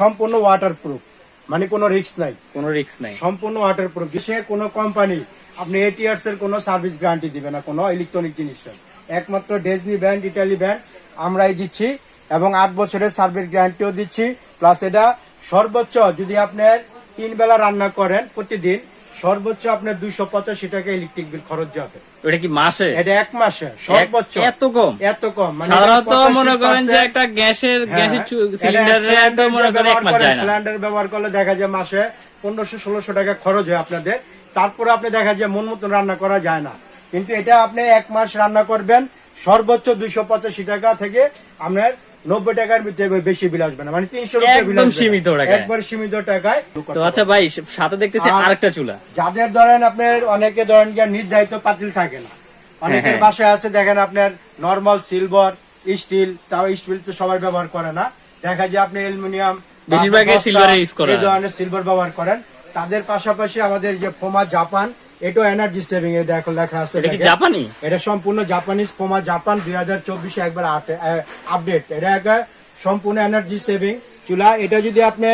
সম্পূর্ণ water proof মানে কোনো রিস্ক নাই। কোনো রিক্স নাই। সম্পূর্ণ ওয়াটার প্রুফ সে কোনো কোম্পানি আপনি এইট ইয়ার্স এর কোনো সার্ভিস গ্যারান্টি দিবে না কোনো ইলেকট্রনিক জিনিস একমাত্র ডেজনি ব্যান্ড ইটালি ব্যান্ড আমরাই দিচ্ছি এবং আট বছরের সার্ভিস গ্যারান্টিও দিচ্ছি। প্লাস এটা সর্বোচ্চ যদি আপনার তিন বেলা রান্না করেন প্রতিদিন সর্বোচ্চ আপনার দুইশো পঁচাশি টাকা ইলেকট্রিক বিল খরচ যাবে। ওটা কি মাসে? এটা এক মাসে সর্বোচ্চ। এত কম? এত কম মানে সাধারণত মনে করেন যে একটা গ্যাসের হ্যাঁ, গ্যাসের সিলিন্ডারে তো সিলিন্ডার মনে করেন এক মাস যায় না। সিলিন্ডার ব্যবহার করলে দেখা যায় মাসে পনেরোশো ষোলোশো টাকা খরচ হয় আপনাদের। তারপরে আপনি দেখা যায় মন মতন রান্না করা যায় না। কিন্তু এটা আপনি এক মাস রান্না করবেন সর্বোচ্চ দুইশো পঁচাশি টাকা থেকে আপনার নব্বই টাকার ভিতরে বেশি বিল আসবে না। মানে তিনশো একদম সীমিত একবার সীমিত টাকায় তো আচ্ছা ভাই সাথে দেখতেছি আরেকটা চুলা। যাদের ধরেন আপনার অনেকে ধরেন নির্ধারিত পাতিল থাকে না। অনেকের হ্যাঁ। বাসায় আছে দেখেন আপনার নর্মাল সিলভার স্টিল তাও স্টিল তো সবাই ব্যবহার করে না। দেখা যায় আপনি অ্যালুমিনিয়াম বেশিরভাগ silver এ use করা এই ধরনের সিলভার ব্যবহার করেন। তাদের পাশাপাশি আমাদের যে ফোমা জাপান এটাও এনার্জি সেভিং এ দেখো লেখা আছে এটা কি জাপানি? এটা সম্পূর্ণ জাপানিজ ফোমা জাপান দুই হাজার চব্বিশে একবার আপডেট এটা একটা সম্পূর্ণ এনার্জি সেভিং চুলা এটা যদি আপনি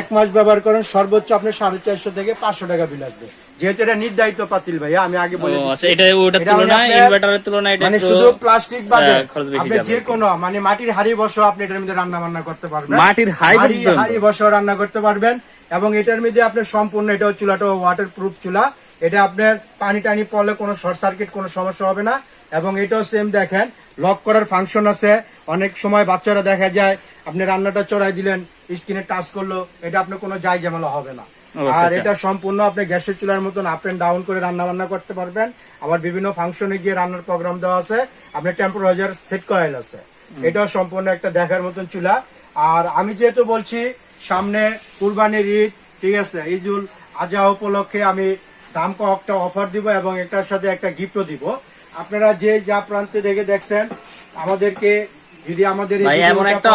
এক মাস ব্যবহার করেন সর্বোচ্চ আপনার সাড়ে চারশো থেকে পাঁচশো টাকা বিল আসবে। যেহেতু এটা নির্ধারিত পাতিল ভাইয়া আমি আগে বলে আচ্ছা এটা মানে তুলনায় ইনভার্টারের তুলনায় মানে শুধু প্লাস্টিক বেশি আপনি যে কোনো মানে মাটির হাড়ি বসো আপনি এটার মধ্যে রান্না বান্না করতে পারবেন। মাটির হাঁড়ি হাড়ি বসো রান্না করতে পারবেন। এবং এটার মধ্যে আপনার সম্পূর্ণ এটা চুলাটা ওয়াটার প্রুফ চুলা। এটা আপনার পানি টানি পড়লে কোনো শর্ট সার্কিট কোনো সমস্যা হবে না। এবং এটাও সেম দেখেন লক করার ফাংশন আছে। অনেক সময় বাচ্চারা দেখা যায় আপনি রান্নাটা চড়াই দিলেন স্ক্রিনে টাচ করল এটা আপনার কোনো যাই ঝামেলা হবে না। আচ্ছা, আর আচ্ছা। এটা সম্পূর্ণ আপনি গ্যাসের চুলার মতন আপ এন্ড ডাউন করে রান্না বান্না করতে পারবেন। আবার বিভিন্ন ফাংশনে গিয়ে রান্নার প্রোগ্রাম দেওয়া আছে। আপনার টেম্পারেচার সেট করাইল আছে। এটাও সম্পূর্ণ একটা দেখার মতন চুলা। আর আমি যেহেতু বলছি সামনে কুরবানির ঈদ ঠিক আছে ঈদুল আজহা উপলক্ষে আমি দাম একটা অফার দিব এবং এটার সাথে একটা গিফটও দিব। আপনারা যে যা প্রান্তে দেখে দেখছেন আমাদেরকে যদি আমাদের এই এমন একটা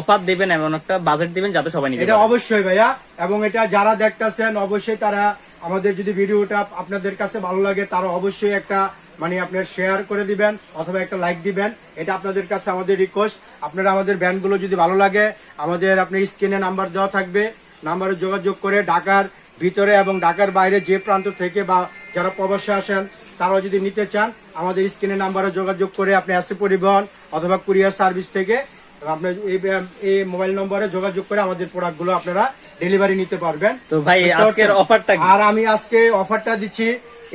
অফার দিবেন এমন একটা বাজেট দিবেন যাতে সবাই নিতে এটা অবশ্যই ভাইয়া এবং এটা যারা দেখতেছেন অবশ্যই তারা আমাদের যদি ভিডিওটা আপনাদের কাছে ভালো লাগে তারা অবশ্যই একটা মানে আপনার শেয়ার করে দিবেন অথবা একটা লাইক দিবেন। এটা আপনাদের কাছে আমাদের রিকোয়েস্ট আপনারা আমাদের ব্যান্ডগুলো যদি ভালো লাগে আমাদের আপনার স্ক্রিনে নাম্বার দেওয়া থাকবে নাম্বারে যোগাযোগ করে ঢাকার ভিতরে এবং ঢাকার বাইরে যে প্রান্ত থেকে বা যারা প্রবাসে আসেন তারাও যদি নিতে চান আমাদের স্ক্রিনে নাম্বারে যোগাযোগ করে আপনি আসতে পরিবহন অথবা কুরিয়ার সার্ভিস থেকে আপনার এই এই মোবাইল নম্বরে যোগাযোগ করে আমাদের প্রোডাক্টগুলো আপনারা ডেলিভারি নিতে পারবেন। তো ভাই আজকের অফারটা আর আমি আজকে অফারটা দিচ্ছি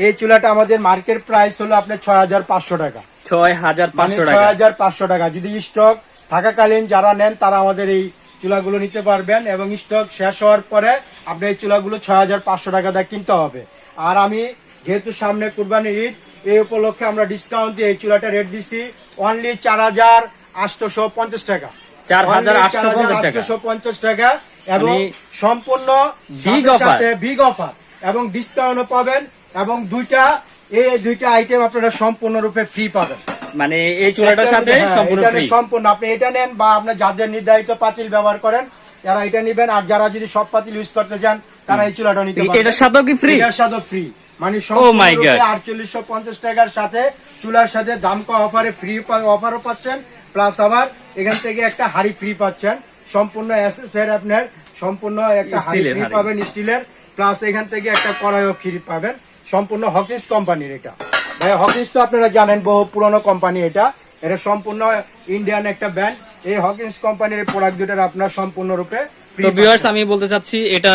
এই চুলাটা আমাদের মার্কেট প্রাইস হলো আপনার ছয় হাজার পাঁচশো টাকা। ছয় হাজার মানে পাঁচশো ছয় হাজার পাঁচশো টাকা। যদি স্টক থাকাকালীন যারা নেন তারা আমাদের এই চুলাগুলো নিতে পারবেন এবং স্টক শেষ হওয়ার পরে আপনি এই চুলাগুলো ছয় হাজার পাঁচশো টাকা দিয়ে কিনতে হবে আর আমি যেহেতু সামনে কুরবানির ঈদ এই উপলক্ষে আমরা ডিসকাউন্ট দিয়ে এই চুলাটা রেট দিচ্ছি অনলি চার হাজার আটশোশো পঞ্চাশ টাকা 4,850 টাকা। 4,850 টাকা এবং সম্পূর্ণ। সাথে বিগ অফার এবং ডিসকাউন্টও পাবেন এবং দুইটা এই দুইটা আইটেম আপনারা সম্পূর্ণরূপে ফ্রি পাবেন মানে এই চুলাটার সাথে হ্যাঁ, সম্পূর্ণ ফ্রি সম্পূর্ণ। আপনি এটা নেন বা আপনার যাদের নির্ধারিত পাতিল ব্যবহার করেন যারা এটা নেবেন আর যারা যদি সব পাতিল ইউজ করতে চান তারা এই চুলাটা নিতে পারবেন। এটার সাথেও কি ফ্রি এটার সাথে ফ্রি মানে my God. আটচল্লিশশো পঞ্চাশ টাকার সাথে চুলার সাথে দাম কম অফারে ফ্রি অফারও পাচ্ছেন প্লাস আবার এখান থেকে একটা হাড়ি ফ্রি পাচ্ছেন। সম্পূর্ণ এসএস এর আপনার সম্পূর্ণ একটা হাড়ি ফ্রি। পাবেন স্টিলের প্লাস এখান থেকে একটা কড়াইও ফ্রি পাবেন। সম্পূর্ণ হকিস কোম্পানির এটা। ভাই হকিস তো আপনারা জানেন বহু পুরনো কোম্পানি এটা। এটা সম্পূর্ণ ইন্ডিয়ান একটা ব্র্যান্ড এই হকিন্স কোম্পানির প্রোডাক্ট দুটার আপনার সম্পূর্ণরূপে তো ভিউয়ার্স আমি বলতে চাচ্ছি এটা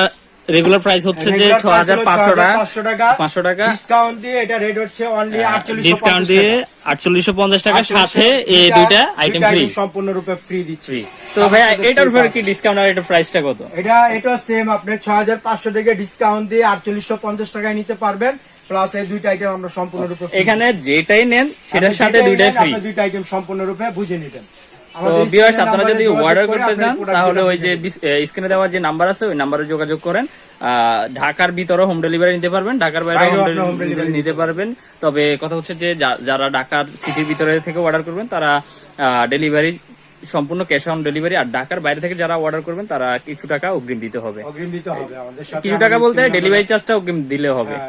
রেগুলার প্রাইস হচ্ছে যে ছ হাজার পাঁচশো টাকা। টাকা। পাঁচশো টাকা। ডিসকাউন্ট দিয়ে এটা রেট হচ্ছে অনলি আটচল্লিশ ডিসকাউন্ট দিয়ে আটচল্লিশশো পঞ্চাশ টাকা সাথে এই দুইটা আইটেম ফ্রি সম্পূর্ণরূপে ফ্রি দিচ্ছি। তো ভাই এটার উপরে কি ডিসকাউন্ট আর এটার প্রাইসটা কত? এটা এটা সেম আপনি ছয় হাজার পাঁচশো থেকে ডিসকাউন্ট দিয়ে আটচল্লিশশো পঞ্চাশ টাকায় নিতে পারবেন। প্লাস এই দুইটা আইটেম আমরা সম্পূর্ণরূপে এখানে যেটাই নেন সেটার সাথে দুইটাই ফ্রি আপনি দুইটা আইটেম সম্পূর্ণরূপে বুঝে নেবেন। তো ভিউয়ার্স আপনারা যদি অর্ডার করতে চান তাহলে ওই যে স্ক্রিনে দেওয়া যে নাম্বার আছে ওই নাম্বারে যোগাযোগ করেন। ঢাকার ভিতরে হোম ডেলিভারি নিতে পারবেন ঢাকার বাইরে হোম ডেলিভারি নিতে পারবেন। তবে কথা হচ্ছে যে যারা ঢাকার সিটির ভিতরে থেকে অর্ডার করবেন তারা ডেলিভারি সম্পূর্ণ ক্যাশ অন ডেলিভারি আর ঢাকার বাইরে থেকে যারা অর্ডার করবেন তারা কিছু টাকা অগ্রিম দিতে হবে। কিছু টাকা বলতে ডেলিভারি চার্জটা অগ্রিম দিলে হবে। হ্যাঁ,